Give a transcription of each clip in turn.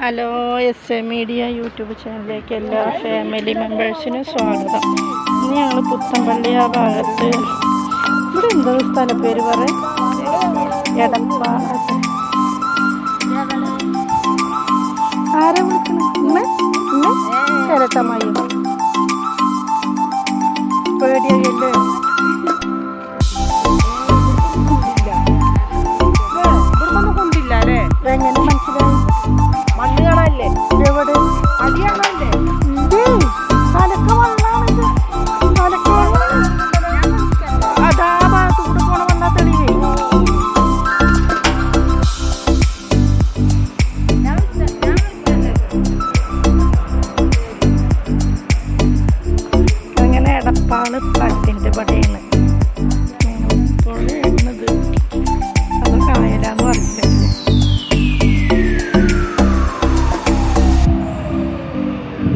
Hello S A media YouTube ചാനലിലേക്ക് എല്ലാ family മെമ്പേഴ്സിനും സ്വാഗതം. ഇനി ഞങ്ങൾ പുത്തമ്പള്ളി ആ ഭാഗത്ത് ഇവിടെ എന്തോ സ്ഥലപ്പേര് പറയും? എടപ്പാള എടപ്പാൾ പട്ടിന്റെ പടയാണ് കായലാന്ന്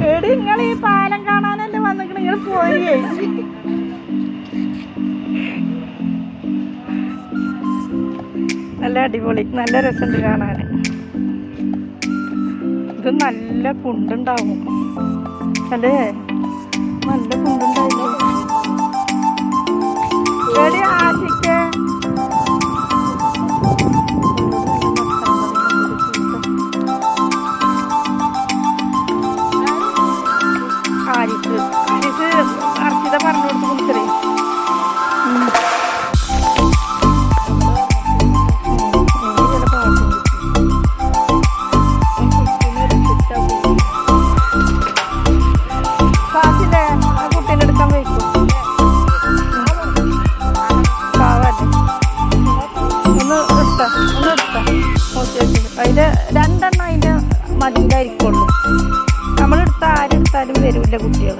എടി നിങ്ങൾ ഈ പാലം കാണാനല്ലേ വന്നിട്ട് നിങ്ങൾ പോയി നല്ല അടിപൊളി. നല്ല രസമുണ്ട് കാണാൻ ഇത് നല്ല കുണ്ടുണ്ടാവും അല്ലേ? നല്ല കുണ്ടുണ്ടായില്ലേ അതിന്റെ രണ്ടെണ്ണം അതിന് മതിയായിരിക്കുള്ളൂ. നമ്മളെടുത്ത ആരെടുത്താലും വരില്ല കുട്ടികൾ